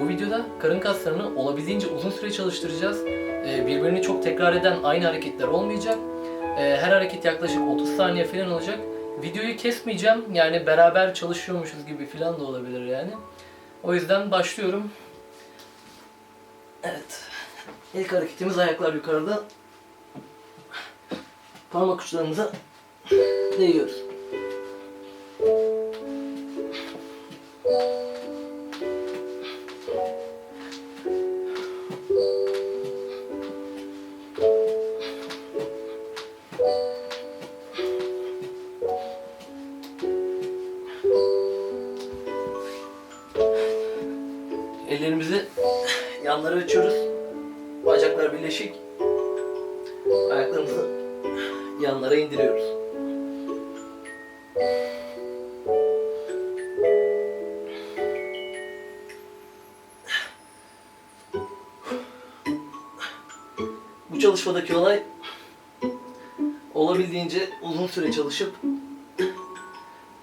Bu videoda karın kaslarını olabildiğince uzun süre çalıştıracağız. Ee, birbirini çok tekrar eden aynı hareketler olmayacak. Ee, her hareket yaklaşık 30 saniye falan olacak. Videoyu kesmeyeceğim. Yani beraber çalışıyormuşuz gibi falan da olabilir yani. O yüzden başlıyorum. Evet. İlk hareketimiz ayaklar yukarıda. Parmak uçlarımıza değiyoruz. Açıyoruz. Bacaklar birleşik. Ayaklarımızı yanlara indiriyoruz. Bu çalışmadaki olay olabildiğince uzun süre çalışıp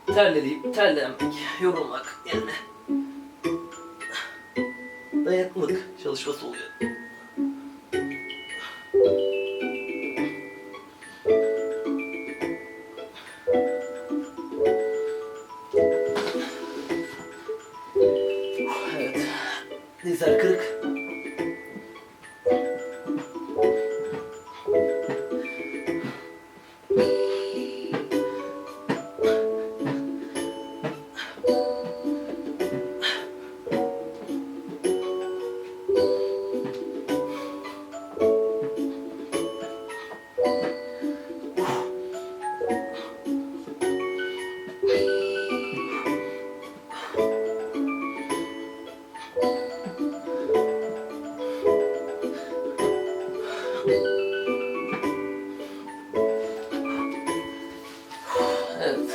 terleyip terlenmek, yorulmak yani dayanıklılık çalışması oluyor. Evet. Dizler kırık. Evet.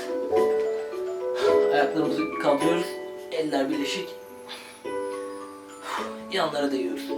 Ayaklarımızı kaldırıyoruz. Eller birleşik. Yanlara değiyoruz.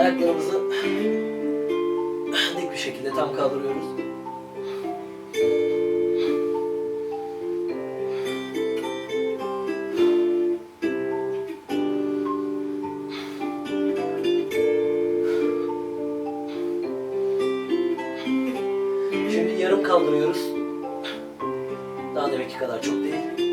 Ayaklarımızı dik bir şekilde tam kaldırıyoruz. Şimdi yarım kaldırıyoruz. Daha deminki kadar çok değil.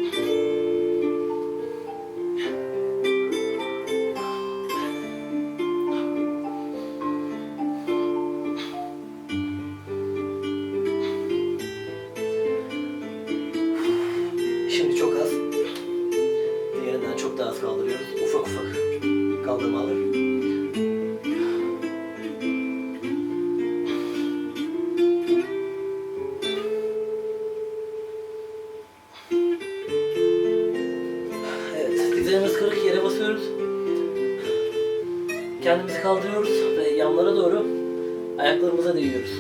Kendimizi kaldırıyoruz ve yanlara doğru ayaklarımıza değiyoruz.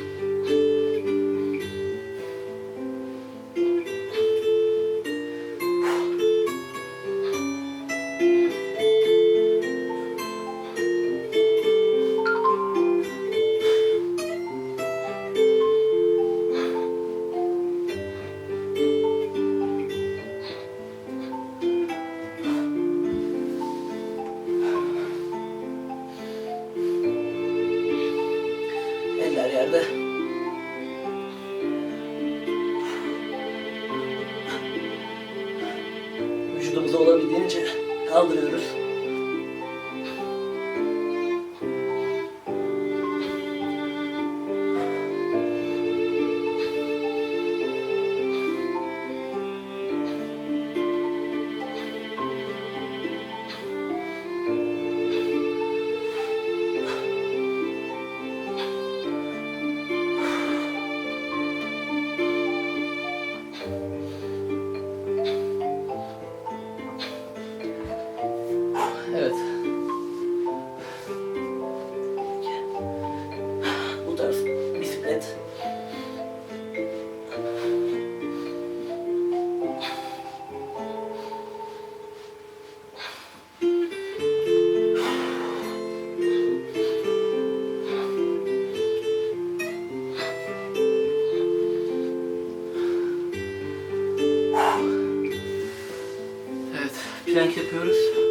flank yapıyoruz.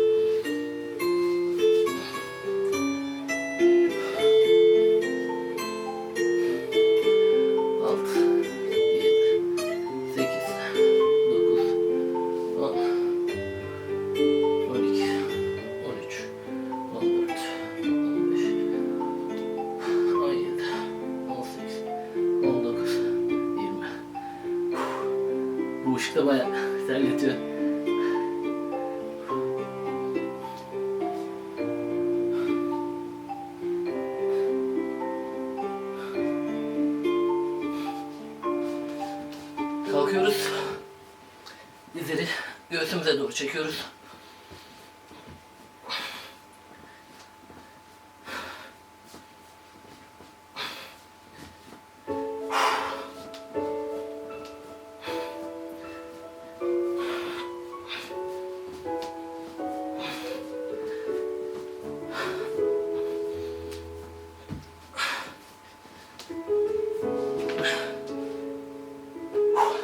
Doğru çekiyoruz.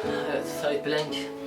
Evet, side plank.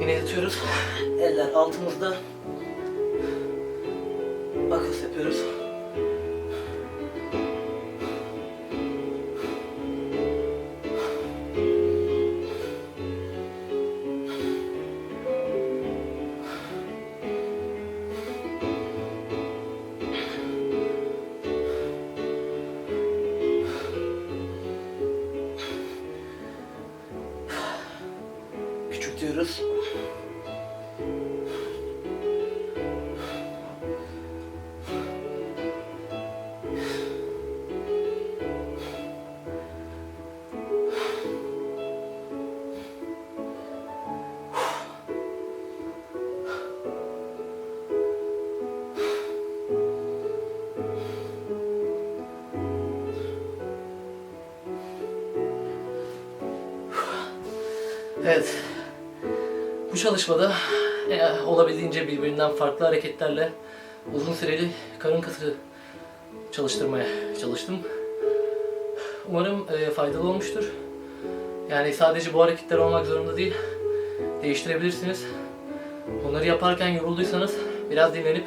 Yine yatıyoruz. Eller altımızda. Makas yapıyoruz. Küçültüyoruz. Evet. Çalışmada e, olabildiğince birbirinden farklı hareketlerle uzun süreli karın kası çalıştırmaya çalıştım. Umarım e, faydalı olmuştur. Yani sadece bu hareketler olmak zorunda değil. Değiştirebilirsiniz. Bunları yaparken yorulduysanız biraz dinlenip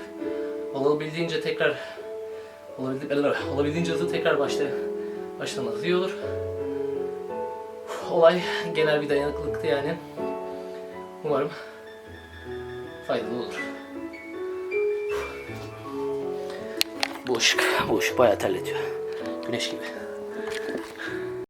olabildiğince tekrar olabildi, olabildiğince hızlı tekrar başla, başlamanız iyi olur. Olay genel bir dayanıklılıktı yani. Umarım faydalı olur. Bu ışık, bu ışık bayağı terletiyor. Güneş gibi.